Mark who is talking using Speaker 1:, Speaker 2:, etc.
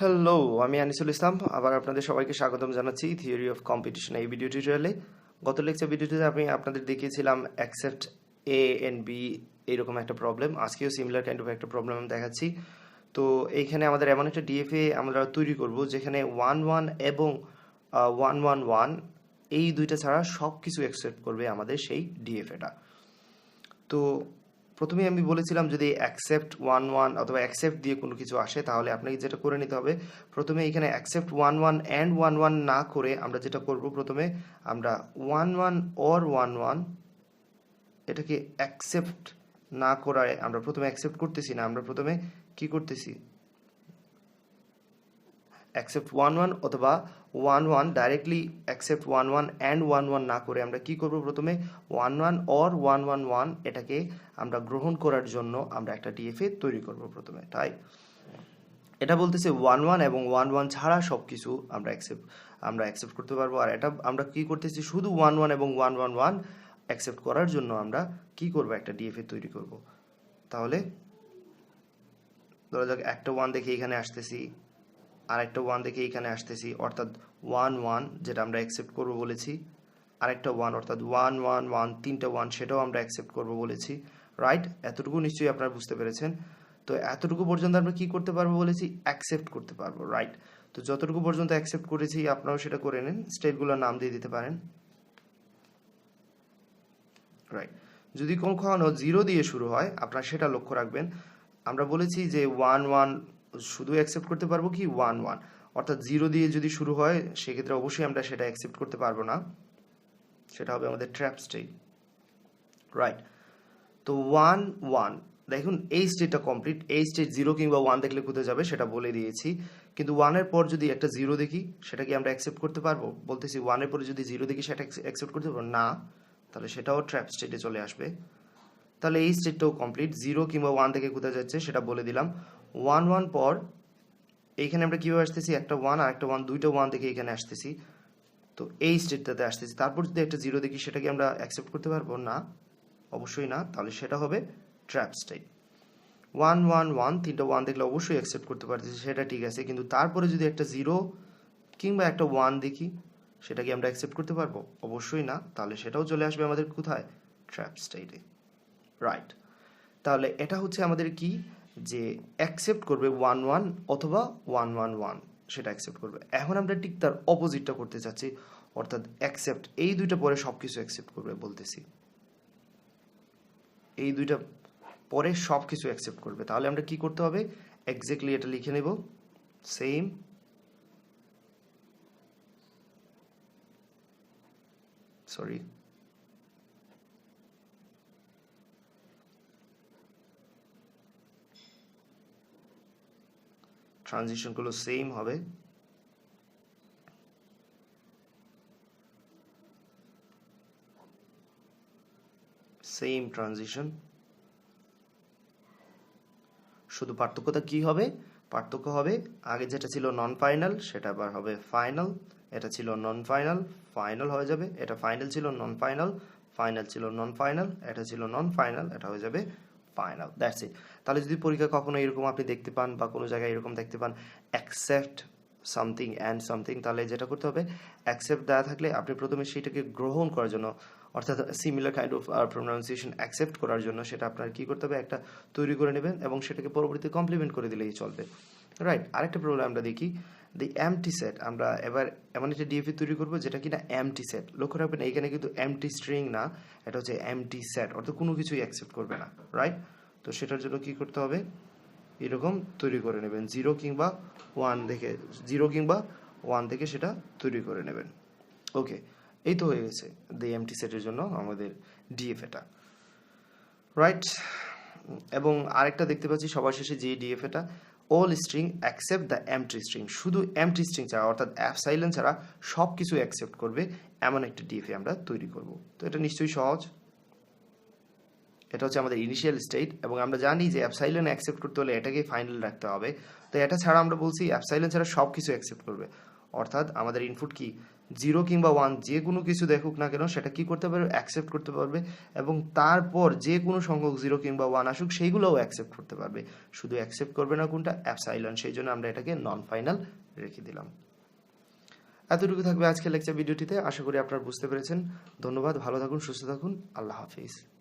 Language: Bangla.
Speaker 1: হ্যালো আমি আনিসুল ইসলাম। আবার আপনাদের সবাইকে স্বাগতম জানাচ্ছি থিওরি অফ কম্পিটিশন এই ভিডিও টিউটোরিয়ালে গত লেকচার ভিডিওটিতে আমি আপনাদের দেখিয়েছিলাম অ্যাকসেপ্ট এ এন্ড বি এইরকম একটা প্রবলেম আজকেও সিমিলার কাইন্ড অফ একটা প্রবলেম আমি দেখাচ্ছি। তো এইখানে আমাদের এমন একটা ডিএফএ আমরা তৈরি করব, যেখানে ওয়ান ওয়ান এবং ওয়ান ওয়ান ওয়ান এই দুইটা ছাড়া সব কিছু অ্যাকসেপ্ট করবে আমাদের সেই ডিএফএটা তো প্রথমে আমি বলেছিলাম যদি অ্যাকসেপ্ট ওয়ান ওয়ান অথবা অ্যাকসেপ্ট দিয়ে কোনো কিছু আসে, তাহলে আপনাকে যেটা করে নিতে হবে, প্রথমে এখানে accept one one and one one না করে আমরা যেটা করব প্রথমে, আমরা one one or one one এটাকে অ্যাকসেপ্ট না করায় আমরা প্রথমে অ্যাকসেপ্ট করতেছি না, আমরা প্রথমে কি করতেছি? অ্যাকসেপ্ট ওয়ান ওয়ান অথবা one one directly accept one one and one one না করে আমরা কি করব প্রথমে one one or one one one এটাকে আমরা গ্রহণ করার জন্য আমরা একটা ডিএফএ তৈরি করব প্রথমে তাই এটা বলতেছে ওয়ান ওয়ান এবং ওয়ান ওয়ান ছাড়া সব কিছু আমরা অ্যাকসেপ্ট আমরা অ্যাকসেপ্ট করতে পারব আর এটা আমরা কি করতেছি শুধু ওয়ান ওয়ান এবং ওয়ান ওয়ান ওয়ান অ্যাকসেপ্ট করার জন্য আমরা কি করব একটা ডিএফএ তৈরি করব তাহলে ধরা যাক একটা ওয়ান দেখে এখানে আসতেছি আরেকটা ওয়ান দেখে এখানে আসতেছি, অর্থাৎ ওয়ান ওয়ান যেটা আমরা অ্যাকসেপ্ট করব বলেছি। আরেকটা ওয়ান অর্থাৎ ওয়ান ওয়ান ওয়ান তিনটা ওয়ান সেটাও আমরা অ্যাকসেপ্ট করব বলেছি। রাইট এতটুকু নিশ্চয়ই আপনারা বুঝতে পেরেছেন। তো এতটুকু পর্যন্ত আমরা কি করতে পারব বলেছি? অ্যাকসেপ্ট করতে পারব রাইট তো যতটুকু পর্যন্ত অ্যাকসেপ্ট করেছি, আপনারাও সেটা করে নিন। স্টেটগুলোর নাম দিয়ে দিতে পারেন। রাইট যদি কখনো জিরো দিয়ে শুরু হয়, আপনারা সেটা লক্ষ্য রাখবেন। আমরা বলেছি যে ওয়ান ওয়ান শুধু অ্যাকসেপ্ট করতে পারব কি? ওয়ান ওয়ান অর্থাৎ জিরো দিয়ে যদি শুরু হয়, সেক্ষেত্রে অবশ্যই আমরা সেটা অ্যাকসেপ্ট করতে পারব না। সেটা হবে আমাদের ট্র্যাপ স্টেট রাইট তো ওয়ান ওয়ান দেখুন, এই স্টেটটা কমপ্লিট এই স্টেট জিরো কিংবা ওয়ান দেখলে কোথায় যাবে সেটা বলে দিয়েছি। কিন্তু ওয়ানের পর যদি একটা জিরো দেখি, সেটা কি আমরা অ্যাকসেপ্ট করতে পারব? বলতেছি ওয়ানের পরে যদি জিরো দেখি, সেটা অ্যাকসেপ্ট করতে পারব? না। তাহলে সেটাও ট্র্যাপ স্টেটে চলে আসবে। তাহলে এই স্টেটটাও কমপ্লিট জিরো কিংবা ওয়ান থেকে কোথায় যাচ্ছে, সেটা বলে দিলাম। ওয়ান ওয়ান পর, এইখানে আমরা কীভাবে আসতেছি? একটা ওয়ান আর একটা ওয়ান দুইটা ওয়ান থেকে এখানে আসতেছি। তো এই স্টেটটাতে আসতেছি। তারপর যদি একটা জিরো দেখি, সেটাকে আমরা অ্যাকসেপ্ট করতে পারব? না। অবশ্যই না। তাহলে সেটা হবে trap state one one one তিনটা ওয়ান দেখলে অবশ্যই অ্যাকসেপ্ট করতে পারতেছি, সেটা ঠিক আছে। কিন্তু তারপরে যদি একটা জিরো কিংবা একটা ওয়ান দেখি, সেটাকে আমরা অ্যাকসেপ্ট করতে পারব? অবশ্যই না। তাহলে সেটাও চলে আসবে আমাদের কোথায়? ট্র্যাপ স্টেটে রাইট তাহলে এটা হচ্ছে আমাদের কি? যে অ্যাকসেপ্ট করবে ওয়ান ওয়ান অথবা ওয়ান ওয়ান ওয়ান সেটা অ্যাকসেপ্ট করবে। এখন আমরা ঠিক তার অপোজিটটা করতে চাচ্ছি, অর্থাৎ অ্যাকসেপ্ট এই দুইটা পরে সব কিছু অ্যাকসেপ্ট করবে বলতেছি। এই দুইটা পরে সব কিছু অ্যাকসেপ্ট করবে। তাহলে আমরা কি করতে হবে? এক্স্যাক্টলি এটা লিখে নেব। সেম সরি ট্রানজিশনগুলো সেম হবে। সেম ট্রানজিশন শুধু পার্থক্যটা কি হবে? পার্থক্য হবে আগে যেটা ছিল নন ফাইনাল সেটা আবার হবে ফাইনাল এটা ছিল নন ফাইনাল ফাইনাল হয়ে যাবে, এটা ফাইনাল ছিল নন ফাইনাল ফাইনাল ছিল নন ফাইনাল এটা ছিল নন ফাইনাল এটা হয়ে যাবে ফাইনাল দ্যাটস ইট তাহলে যদি পরীক্ষা কখনো এরকম আপনি দেখতে পান বা কোনো জায়গায় এরকম দেখতে পান অ্যাকসেপ্ট সামথিং অ্যান্ড সামথিং তাহলে যেটা করতে হবে অ্যাকসেপ্ট দেওয়া থাকলে আপনি প্রথমে সেইটাকে গ্রহণ করার জন্য, অর্থাৎ similar kind of pronunciation accept করার জন্য সেটা আপনার কী করতে হবে, একটা তৈরি করে নেবেন এবং সেটাকে পরবর্তীতে কমপ্লিমেন্ট করে দিলেই চলবে। রাইট আরেকটা প্রবলেম আমরা দেখি দি এমটি সেট আমরা এবার এমন একটা ডিএফি তৈরি করব যেটা কিনা এমটি সেট লক্ষ্য রাখবেন এখানে কিন্তু এমটি স্ট্রিং না, এটা হচ্ছে এমটি সেট অর্থাৎ কোনো কিছুই অ্যাকসেপ্ট করবে না রাইট তো সেটার জন্য কি করতে হবে? এরকম তৈরি করে নেবেন। জিরো কিংবা ওয়ান থেকে জিরো কিংবা ওয়ান থেকে সেটা তৈরি করে নেবেন। ওকে এই তো হয়ে গেছে দি এমটি সেটের জন্য আমাদের ডিএফ এটা রাইট এবং আরেকটা দেখতে পাচ্ছি সবার শেষে যে ডিএফ এটা all string accept the empty string শুধু এমটি স্ট্রিং ছাড়া, অর্থাৎ অ্যাপ সাইলেন্স ছাড়া সব কিছু অ্যাকসেপ্ট করবে এমন একটা ডিএফএ আমরা তৈরি করব। তো এটা নিশ্চয়ই সহজ। এটা হচ্ছে আমাদের ইনিশিয়াল স্টেট এবং আমরা জানি যে অ্যাপসাইলেন অ্যাকসেপ্ট করতে হলে এটাকে ফাইনাল রাখতে হবে। তো এটা ছাড়া আমরা বলছি অ্যাপসাইলেন ছাড়া সব কিছু অ্যাকসেপ্ট করবে। অর্থাৎ আমাদের ইনপুট কি? জিরো কিংবা ওয়ান যে কোনো কিছু দেখুক না কেন, সেটা কি করতে পারবে? অ্যাকসেপ্ট করতে পারবে। এবং তারপর যে কোনো সংখ্যক জিরো কিংবা ওয়ান আসুক, সেইগুলোও অ্যাকসেপ্ট করতে পারবে। শুধু অ্যাকসেপ্ট করবে না কোনটা? অ্যাপসাইলন সেই জন্য আমরা এটাকে নন ফাইনাল রেখে দিলাম। এতটুকু থাকবে আজকে লেকচার ভিডিওটিতে। আশা করি আপনারা বুঝতে পেরেছেন। ধন্যবাদ। ভালো থাকুন, সুস্থ থাকুন। আল্লাহ হাফিজ।